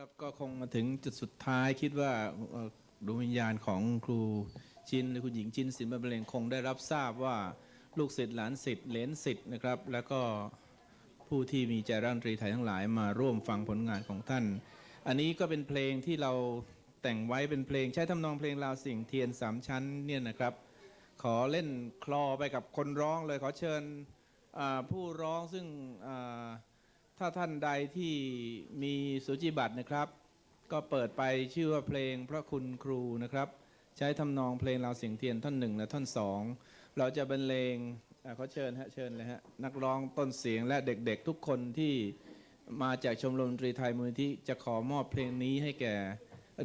ครับก็คงมาถึงจุดสุดท้ายคิดว่าดวงวิญญาณของครูชินหรือคุณหญิงชินศิลป์บรรเลงคงได้รับทราบว่าลูกศิษย์หลานศิษย์เลนศิษย์นะครับ แล้วก็ผู้ที่มีใจร่างดนตรีไทยทั้งหลายมาร่วมฟังผลงานของท่าน อันนี้ก็เป็นเพลงที่เราแต่งไว้เป็นเพลงใช้ทำนองเพลงลาวสิ่งเทียนสามชั้นเนี่ยนะครับ ขอเล่นคลอไปกับคนร้องเลยขอเชิญผู้ร้องซึ่งอ ถ้าท่านใดที่มีสุจิบัตรนะครับ ก็เปิดไปชื่อว่าเพลงพระคุณครูนะครับ ใช้ทำนองเพลงลาเสียงเทียนท่อนหนึ่งและท่อนสองเราจะบรรเลงเขาเชิญฮะเชิญเลยฮะนักร้องต้นเสียงและเด็กๆทุกคนที่มาจากชมรมดนตรีไทยมูลที่จะขอมอบเพลงนี้ให้แก่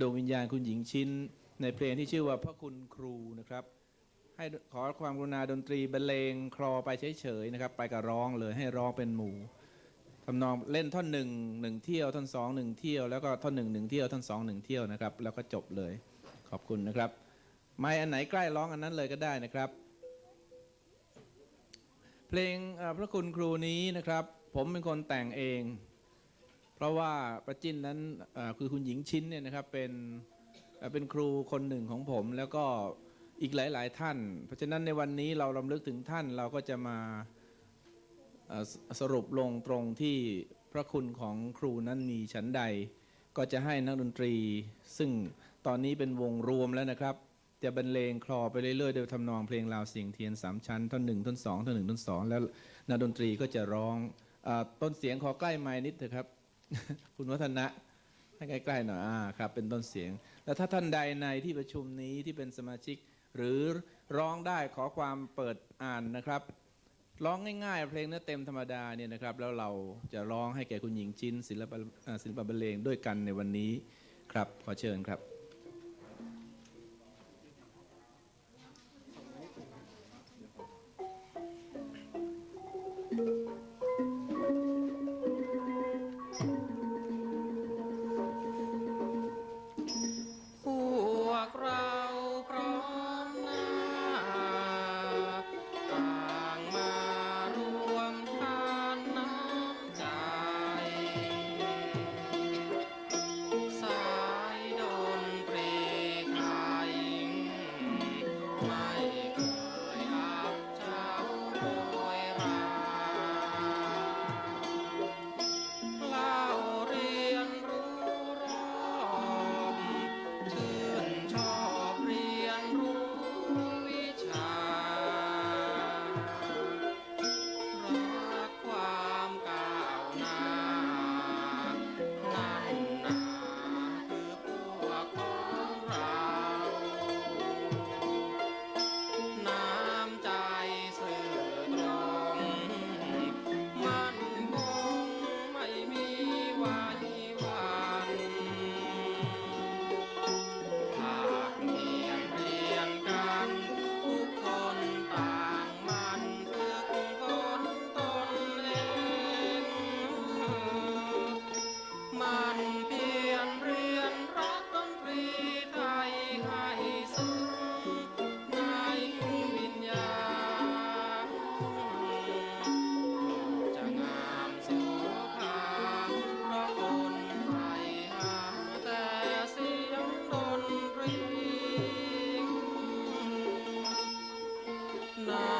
ดวงวิญญาณคุณหญิงชิ้น ในเพลงที่ชื่อว่าพระคุณครูนะครับ ให้ขอความกรุณาดนตรีบรรเลงคลอไปเฉยๆนะครับ ไปกับร้องเลยให้ร้องเป็นหมู่ ทำนองเล่นท่อนหนึ่งหนึ่งเที่ยวท่อนสองหนึ่งเที่ยวแล้วก็ท่อนหนึ่งหนึ่งเที่ยวท่อนสองหนึ่งเที่ยวนะครับ แล้วก็จบเลยขอบคุณนะครับ ไม่อันไหนใกล้ร้องอันนั้นเลยก็ได้นะครับ เพลงพระคุณครูนี้นะครับ ผมเป็นคนแต่งเอง เพราะว่าประจินนั้นคือคุณหญิงชิ้นเนี่ยนะครับเป็นเป็นครูคนหนึ่งของผมแล้วก็อีกหลาย ๆ ท่าน เพราะฉะนั้นในวันนี้เราลำลึกถึงท่านเราก็จะมา สรุปลงตรงที่พระคุณของครูนั้นมีฉันใด ก็จะให้นักดนตรี ซึ่งตอนนี้เป็นวงรวมแล้วนะครับ จะบรรเลงคลอไปเรื่อยๆโดยทำนองเพลงลาวเสียงเทียนสามชั้นท่อนหนึ่งท่อนสองท่อนหนึ่งท่อนสองแล้วนักดนตรีก็จะร้องอต้นเสียงขอใกล้ไม้นิดเถอะครับ คุณวัฒนะให้ใกล้ๆหน่อยอ่าครับเป็นต้นเสียง แล้วถ้าท่านใดในที่ประชุมนี้ที่เป็นสมาชิก หรือร้องได้ขอความเปิดอ่านนะครับ ร้องง่ายๆ เพลงเนื้อเต็มธรรมดาเนี่ยนะครับ แล้วเราจะร้องให้แก่คุณหญิงจินศิลปะศิลปะบรรเลงด้วยกันในวันนี้ครับขอเชิญครับ มันเพียรเรียนรักดนตรีไทยให้ซึ้งในวิญญาณจะงามโสภาเพราะคนไทยหาแต่เสียงดนตรีน้ำ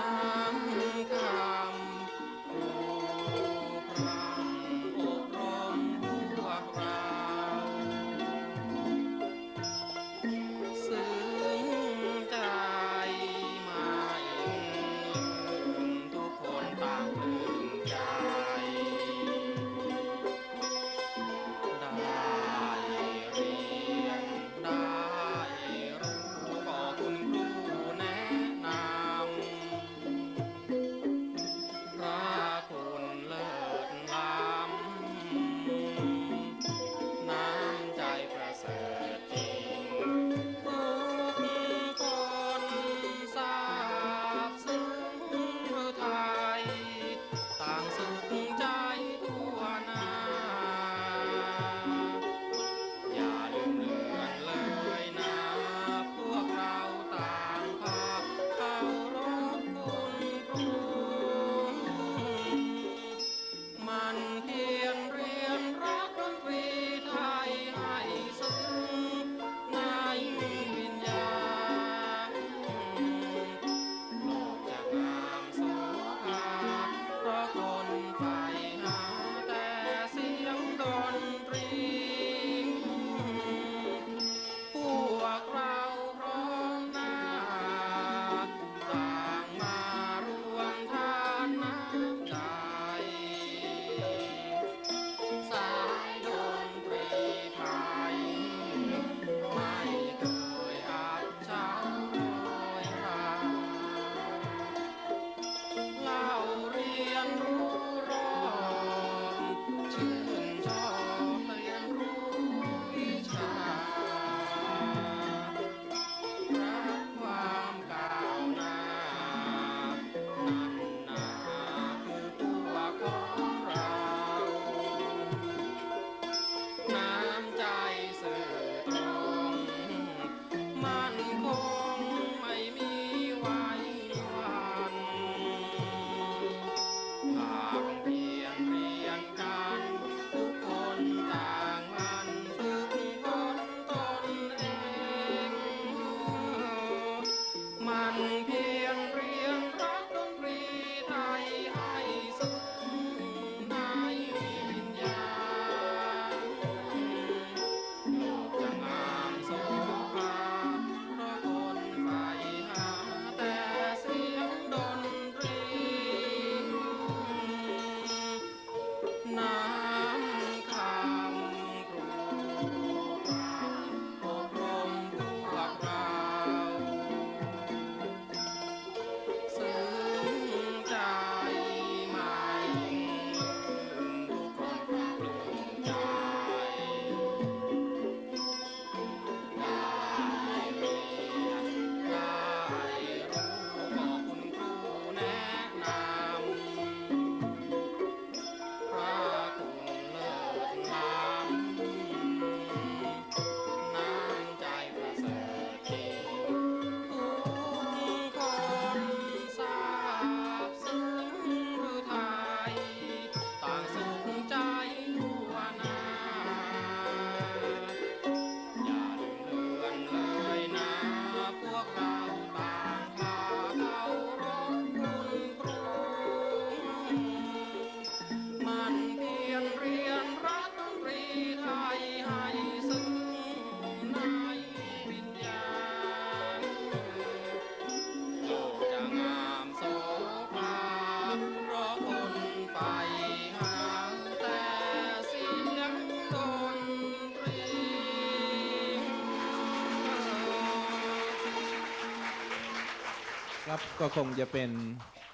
ครับก็คงจะเป็น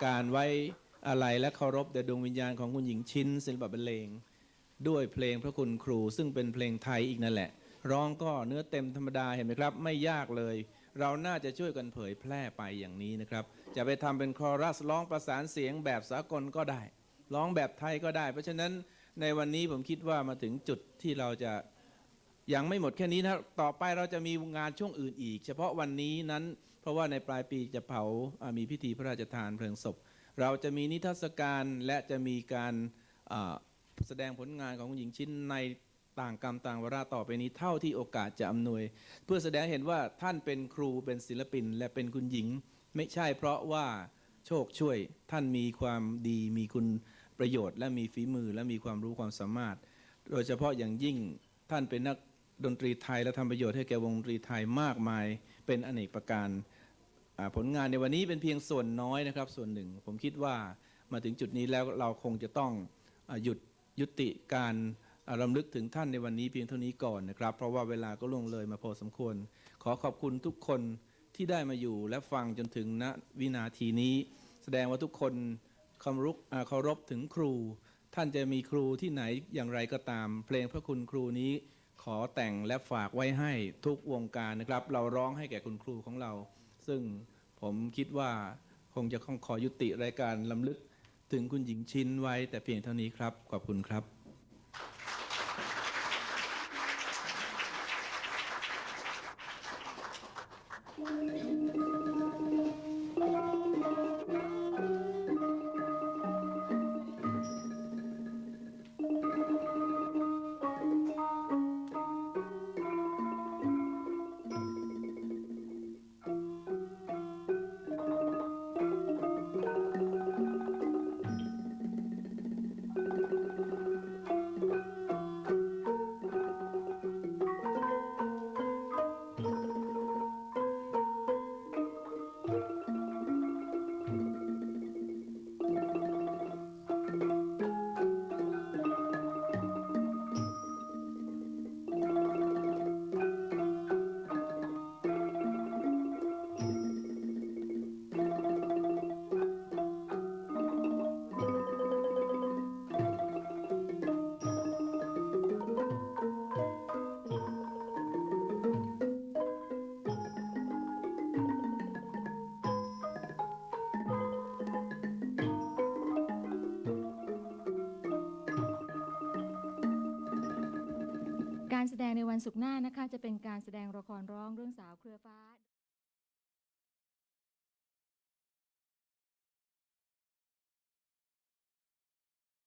การไว้อะไรและเคารพแด่ดวงวิญญาณของคุณหญิงชินศิลปะบรรเลง ด้วยเพลงพระคุณครู ซึ่งเป็นเพลงไทยอีกนั่นแหละ ร้องก็เนื้อเต็มธรรมดาเห็นไหมครับ ไม่ยากเลย เราน่าจะช่วยกันเผยแพร่ไปอย่างนี้นะครับ จะไปทำเป็นคอรัสร้องประสานเสียงแบบสากลก็ได้ ร้องแบบไทยก็ได้ เพราะฉะนั้นในวันนี้ผมคิดว่ามาถึงจุดที่เราจะยังไม่หมดแค่นี้นะต่อไปเราจะมีงานช่วงอื่นอีก เฉพาะวันนี้นั้น เพราะว่าในปลายปีจะเผามีพิธีพระราชทานเพลิงศพ เราจะมีนิทรรศการและจะมีการแสดงผลงานของคุณหญิงชิ้นในต่างกรรมต่างวาระต่อไปนี้เท่าที่โอกาสจะอำนวย เพื่อแสดงเห็นว่าท่านเป็นครูเป็นศิลปิน และเป็นคุณหญิง ไม่ใช่เพราะว่าโชคช่วยท่านมีความดีมีคุณประโยชน์ และมีฝีมือและมีความรู้ความสามารถ โดยเฉพาะอย่างยิ่งท่านเป็นนักดนตรีไทยและทำประโยชน์ให้แก่วงดนตรีไทยมากมายเป็นอเนกประการ ผลงานในวันนี้เป็นเพียงส่วนน้อยนะครับ ส่วนหนึ่ง ผมคิดว่ามาถึงจุดนี้แล้วเราคงจะต้องอหยุดยุติการรำลึกถึงท่านในวันนี้เพียงเท่านี้ก่อนนะครับ เพราะว่าเวลาก็ล่วงเลยมาพอสมควร ขอขอบคุณทุกคนที่ได้มาอยู่และฟังจนถึงณวินาทีนี้ แสดงว่าทุกคนเคารพอ่าเคารพถึงครู ท่านจะมีครูที่ไหนอย่างไรก็ตาม เพลงพระคุณครูนี้ขอแต่งและฝากไว้ให้ทุกวงการนะครับ เราร้องให้แก่คุณครูของเรา ซึ่งผมคิดว่าคงจะต้องขอยุติรายการลำลึกถึงคุณหญิงชินไว้แต่เพียงเท่านี้ครับขอบคุณครับ วันศุกร์หน้านะคะจะเป็นการแสดงละครร้องเรื่องสาวเครือฟ้า